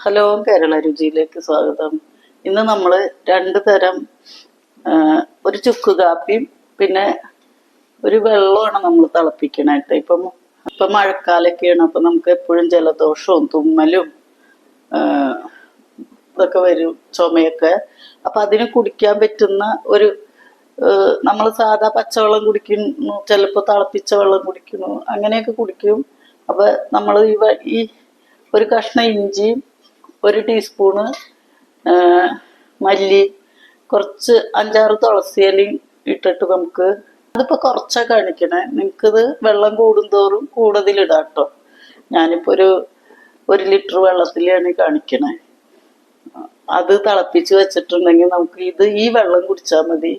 Hello Kerala രുചിയിലേക്ക് സ്വാഗതം. ഇന്ന് നമ്മൾ രണ്ട് തരം ഒരു ചുക്ക് കാപ്പിയും പിന്നെ ഒരു വെള്ളമാണ് നമ്മൾ തിളപ്പിക്കണായിട്ട് ഇപ്പം ഇപ്പം മഴക്കാലൊക്കെയാണ് അപ്പം നമുക്ക് എപ്പോഴും ജലദോഷവും തുമ്മലും ഇതൊക്കെ വരും ചുമയൊക്കെ. അപ്പം അതിന് കുടിക്കാൻ പറ്റുന്ന ഒരു നമ്മൾ സാധാ പച്ചവെള്ളം കുടിക്കുന്നു ചിലപ്പോൾ തിളപ്പിച്ച വെള്ളം കുടിക്കുന്നു അങ്ങനെയൊക്കെ കുടിക്കും. അപ്പം നമ്മൾ ഈ ഈ ഒരു കഷ്ണം ഇഞ്ചിയും ഒരു ടീസ്പൂണ് മല്ലി കുറച്ച് അഞ്ചാറ് തുളസി ഇലയും ഇട്ടിട്ട് നമുക്ക് അതിപ്പോൾ കുറച്ചാ കാണിക്കണേ. നിങ്ങൾക്കിത് വെള്ളം കൂടുന്തോറും കൂടുതലിടാം കേട്ടോ ഞാനിപ്പോൾ ഒരു ഒരു ലിറ്റർ വെള്ളത്തിലാണ് കാണിക്കണേ. അത് തിളപ്പിച്ച് വെച്ചിട്ടുണ്ടെങ്കിൽ നമുക്ക് ഇത് ഈ വെള്ളം കുടിച്ചാൽ മതി.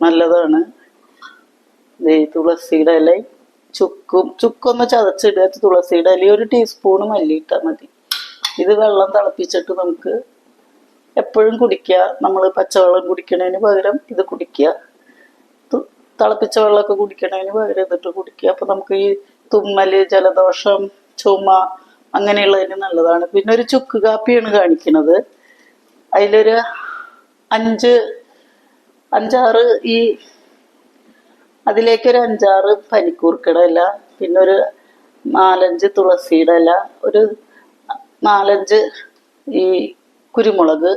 നല്ലതാണ്. തുളസിയുടെ ഇല ചുക്കും ചുക്കൊന്ന് ചതച്ചിടുക. തുളസിയുടെ ഇല ഒരു ടീസ്പൂണ് മല്ലി ഇട്ടാൽ മതി. ഇത് വെള്ളം തിളപ്പിച്ചിട്ട് നമുക്ക് എപ്പോഴും കുടിക്കുക. നമ്മൾ പച്ചവെള്ളം കുടിക്കണതിന് പകരം ഇത് കുടിക്കുക. തിളപ്പിച്ച വെള്ളമൊക്കെ കുടിക്കണതിന് പകരം ഇതിട്ട് കുടിക്കുക. അപ്പോൾ നമുക്ക് ഈ തുമ്മൽ ജലദോഷം ചുമ അങ്ങനെയുള്ളതിന് നല്ലതാണ്. പിന്നെ ഒരു ചുക്ക് കാപ്പിയാണ് കാണിക്കുന്നത്. അതിലൊരു അഞ്ച് അഞ്ചാറ് ഈ അതിലേക്കൊരു അഞ്ചാറ് പനിക്കൂർക്കയുടെ ഇല പിന്നെ ഒരു നാലഞ്ച് തുളസിയുടെ ഇല ഒരു നാലഞ്ച് ഈ കുരുമുളക്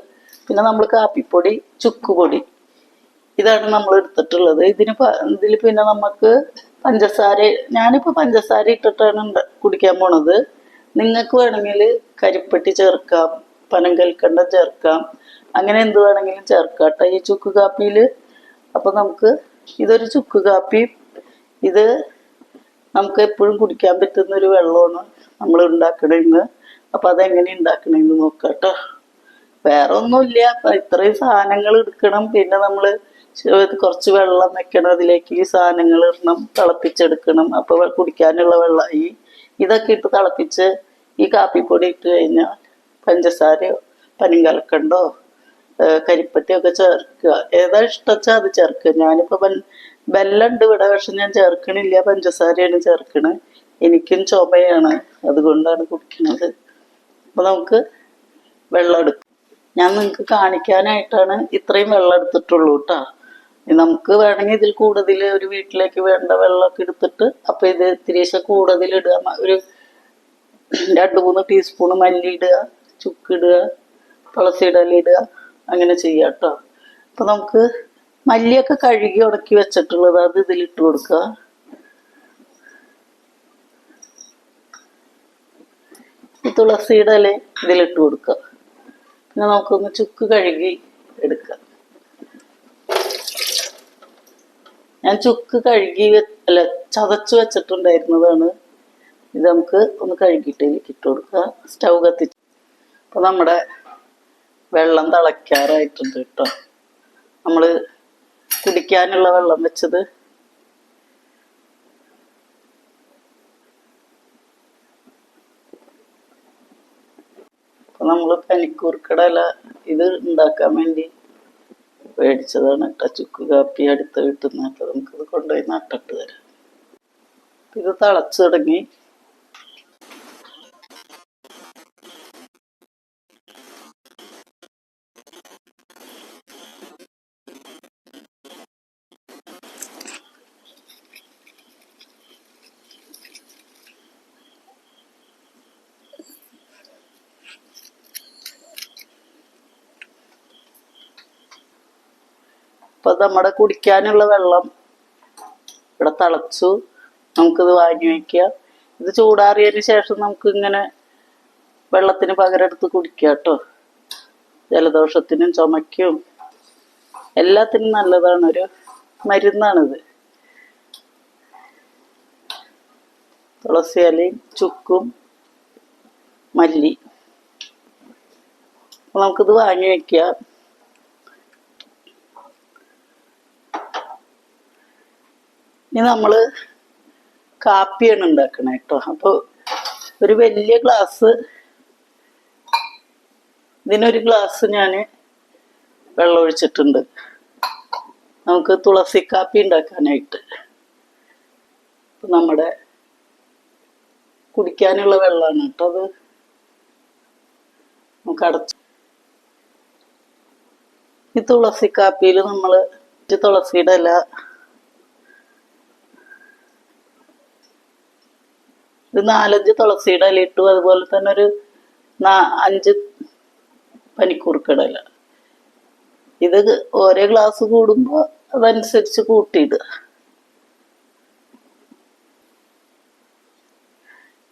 പിന്നെ നമ്മൾ കാപ്പിപ്പൊടി ചുക്കുപൊടി. ഇതാണ് നമ്മൾ എടുത്തിട്ടുള്ളത്. ഇതിന് ഇതിൽ പിന്നെ നമുക്ക് പഞ്ചസാര ഞാനിപ്പോൾ പഞ്ചസാര ഇട്ടിട്ടാണ് കുടിക്കാൻ പോണത്. നിങ്ങൾക്ക് വേണമെങ്കിൽ കരിപ്പെട്ടി ചേർക്കാം പനം കൽക്കണ്ടം ചേർക്കാം. അങ്ങനെ എന്ത് വേണമെങ്കിലും ചേർക്കാം ഈ ചുക്ക് കാപ്പിയിൽ അപ്പോൾ നമുക്ക് ഇതൊരു ചുക്ക് കാപ്പി. ഇത് നമുക്ക് എപ്പോഴും കുടിക്കാൻ പറ്റുന്ന ഒരു വെള്ളമാണ് നമ്മൾ ഉണ്ടാക്കണേന്ന് അപ്പൊ അതെങ്ങനെ ഉണ്ടാക്കണെന്ന് നോക്കാം കേട്ടോ വേറെ ഒന്നുമില്ല ഇത്രയും സാധനങ്ങൾ എടുക്കണം. പിന്നെ നമ്മൾ കുറച്ച് വെള്ളം വെക്കണം. അതിലേക്ക് ഈ സാധനങ്ങൾ ഇടണം. തിളപ്പിച്ചെടുക്കണം. അപ്പൊ വെ- കുടിക്കാനുള്ള വെള്ളമായി ഇതൊക്കെ ഇട്ട് തിളപ്പിച്ച് ഈ കാപ്പിപ്പൊടി ഇട്ട് കഴിഞ്ഞാൽ പഞ്ചസാരയോ പനിങ്കലക്കണ്ടോ കരിപ്പറ്റിയൊക്കെ ചേർക്കുക. ഏതാ ഇഷ്ടച്ചാ അത് ചേർക്കുക. ഞാനിപ്പോ ബെൽ- ബെല്ലം ഉണ്ട് ഇവിടെ. പക്ഷെ ഞാൻ ചേർക്കണില്ല. പഞ്ചസാരയാണ് ചേർക്കണത് എനിക്കും ചുമയാണ്. അതുകൊണ്ടാണ് കുടിക്കണത്. അപ്പൊ നമുക്ക് വെള്ളം എടുക്കും. ഞാൻ നിങ്ങൾക്ക് കാണിക്കാനായിട്ടാണ് ഇത്രയും വെള്ളം എടുത്തിട്ടുള്ളൂ കേട്ടോ നമുക്ക് വേണമെങ്കിൽ ഇതിൽ കൂടുതൽ ഒരു വീട്ടിലേക്ക് വേണ്ട വെള്ളമൊക്കെ എടുത്തിട്ട് അപ്പൊ ഇത് തിരിശ കൂടുതൽ ഇടുക. ഒരു രണ്ട് മൂന്ന് ടീസ്പൂൺ മല്ലി ഇടുക ചുക്ക് ഇടുക തുളസി ഇല ഇടുക അങ്ങനെ ചെയ്യാം കേട്ടോ അപ്പൊ നമുക്ക് മല്ലിയൊക്കെ കഴുകി ഉണക്കി വെച്ചിട്ടുള്ളത് അത് ഇതിലിട്ട് കൊടുക്കുക. തുളസിയുടെ ഇല ഇതിലിട്ട് കൊടുക്കുക. പിന്നെ നമുക്കൊന്ന് ചുക്ക് കഴുകി എടുക്കുക. ഞാൻ ചുക്ക് കഴുകി അല്ല ചതച്ചു വെച്ചിട്ടുണ്ടായിരുന്നതാണ്. ഇത് നമുക്ക് ഒന്ന് കഴുകിയിട്ട് ഇതിലേക്ക് ഇട്ട് കൊടുക്കുക. സ്റ്റൗ കത്തിച്ച്. അപ്പൊ നമ്മുടെ വെള്ളം തിളയ്ക്കാറായിട്ടുണ്ട് കേട്ടോ. നമ്മൾ കുടിക്കാനുള്ള വെള്ളം വെച്ചത് അപ്പൊ നമ്മൾ പനിക്കൂർക്കട ഇല ഇത് ഉണ്ടാക്കാൻ വേണ്ടി മേടിച്ചതാണ് കേട്ടോ ചുക്ക് കാപ്പി അടുത്ത് കിട്ടുന്ന അപ്പൊ നമുക്കിത് കൊണ്ടുപോയി നട്ടിട്ട് തരാം. ഇത് തിളച്ചു തുടങ്ങി നമ്മുടെ കുടിക്കാനുള്ള വെള്ളം ഇവിടെ തിളച്ചു. നമുക്കിത് വാങ്ങി വയ്ക്കുക ഇത് ചൂടാറിയതിന് ശേഷം നമുക്ക് ഇങ്ങനെ വെള്ളത്തിന് പകരം എടുത്ത് കുടിക്കുക കേട്ടോ. ജലദോഷത്തിനും ചുമയ്ക്കും എല്ലാത്തിനും നല്ലതാണ് ഒരു മരുന്നാണിത്. തുളസി ഇലയും ചുക്കും മല്ലി. നമുക്കിത് വാങ്ങി വയ്ക്കാം ഇനി നമ്മൾ കാപ്പിയാണ് ഉണ്ടാക്കണേ കേട്ടോ അപ്പോൾ ഒരു വലിയ ഗ്ലാസ് ഇതിനൊരു ഗ്ലാസ് ഞാൻ വെള്ളം ഒഴിച്ചിട്ടുണ്ട്. നമുക്ക് തുളസി കാപ്പി ഉണ്ടാക്കാനായിട്ട്. നമ്മുടെ കുടിക്കാനുള്ള വെള്ളമാണ് കേട്ടോ അത്. നമുക്ക് അടച്ചു ഈ തുളസി കാപ്പിയിൽ നമ്മൾ തുളസിയുടെ ഇല ഒരു നാലഞ്ച് തുളസിയുടെ ഇല ഇട്ടു. അതുപോലെ തന്നെ ഒരു അഞ്ച് പനിക്കൂർക്കയുടെ ഇല. ഇത് ഓരോ ഗ്ലാസ് കൂടുമ്പോൾ അതനുസരിച്ച് കൂട്ടിയിടുക.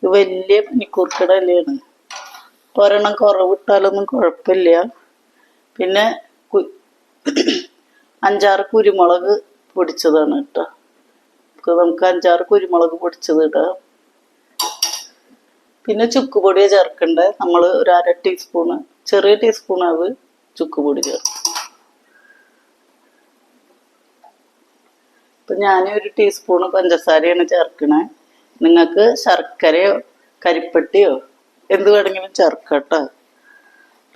ഇത് വലിയ പനിക്കൂർക്കയുടെ ഇലയാണ്. ഒരെണ്ണം കുറവിട്ടാലൊന്നും കുഴപ്പമില്ല. പിന്നെ അഞ്ചാറ് കുരുമുളക് പൊടിച്ചതാണ് കേട്ടോ. നമുക്ക് അഞ്ചാറ് കുരുമുളക് പൊടിച്ചത് ഇടാം. പിന്നെ ചുക്കുപൊടിയെ ചേർക്കണ്ടേ? നമ്മൾ ഒരു അര ടീസ്പൂണ് ചെറിയ ടീസ്പൂൺ അവ് ചുക്കുപൊടി ചേർക്കും. ഇപ്പൊ ഞാൻ ഒരു ടീസ്പൂണ് പഞ്ചസാരയാണ് ചേർക്കണേ. നിങ്ങൾക്ക് ശർക്കരയോ കരിപ്പട്ടിയോ എന്ത് വേണമെങ്കിലും ചേർക്കാം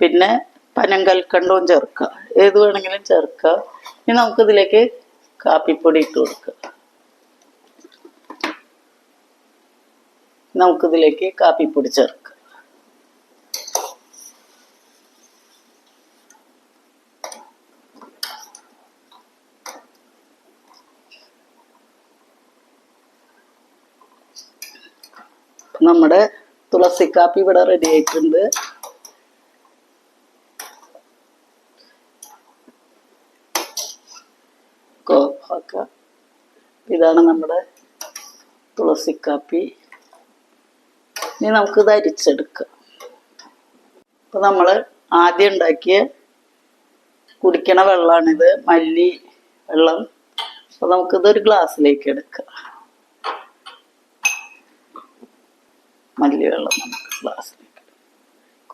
പിന്നെ പനം കൽക്കണ്ടവും ചേർക്കാം. ഏത് വേണമെങ്കിലും ചേർക്കാം. ഇനി നമുക്കിതിലേക്ക് കാപ്പിപ്പൊടി ഇട്ട് കൊടുക്കാം. നമുക്കിതിലേക്ക് കാപ്പിപ്പൊടി ചേർക്കാം. നമ്മുടെ തുളസി കാപ്പി ഇവിടെ റെഡി ആയിട്ടുണ്ട്. ഇതാണ് നമ്മുടെ തുളസി കാപ്പി ഇനി നമുക്ക് ഇത് അരിച്ചെടുക്കാം. അപ്പൊ നമ്മൾ ആദ്യം ഉണ്ടാക്കിയ കുടിക്കണ വെള്ളമാണിത് മല്ലി വെള്ളം. അപ്പൊ നമുക്കിത് ഒരു ഗ്ലാസ്സിലേക്ക് എടുക്കാം. മല്ലി വെള്ളം നമുക്ക് ഗ്ലാസ്സിലേക്ക്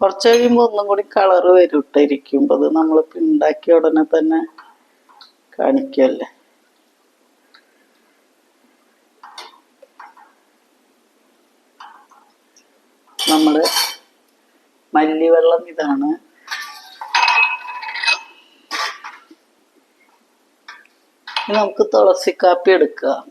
കുറച്ച് കഴിയുമ്പോൾ ഒന്നും കൂടി കളറ് വരും ഇട്ടിരിക്കുമ്പോൾ അത് നമ്മളിപ്പോൾ ഉണ്ടാക്കിയ ഉടനെ തന്നെ കാണിക്കല്ലേ നമ്മുടെ മല്ലിവെള്ളം ഇതാണ്. നമുക്ക് തുളസി കാപ്പി എടുക്കാം.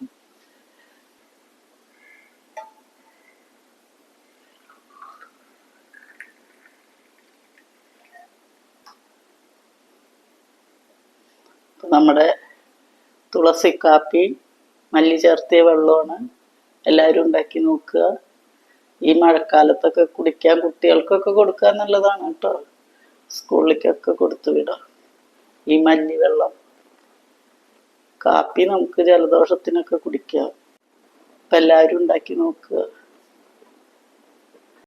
നമ്മുടെ തുളസി കാപ്പി മല്ലി ചേർത്തിയ വെള്ളമാണ്. എല്ലാവരും ഉണ്ടാക്കി നോക്കുക. ഈ മഴക്കാലത്തൊക്കെ കുടിക്കാൻ കുട്ടികൾക്കൊക്കെ കൊടുക്കാൻ നല്ലതാണ് കേട്ടോ. സ്കൂളിലേക്കൊക്കെ കൊടുത്തു വിടാം. ഈ മഞ്ഞ് വെള്ളം. കാപ്പി നമുക്ക് ജലദോഷത്തിനൊക്കെ കുടിക്കാം. അപ്പം എല്ലാവരും ഉണ്ടാക്കി നോക്കുക.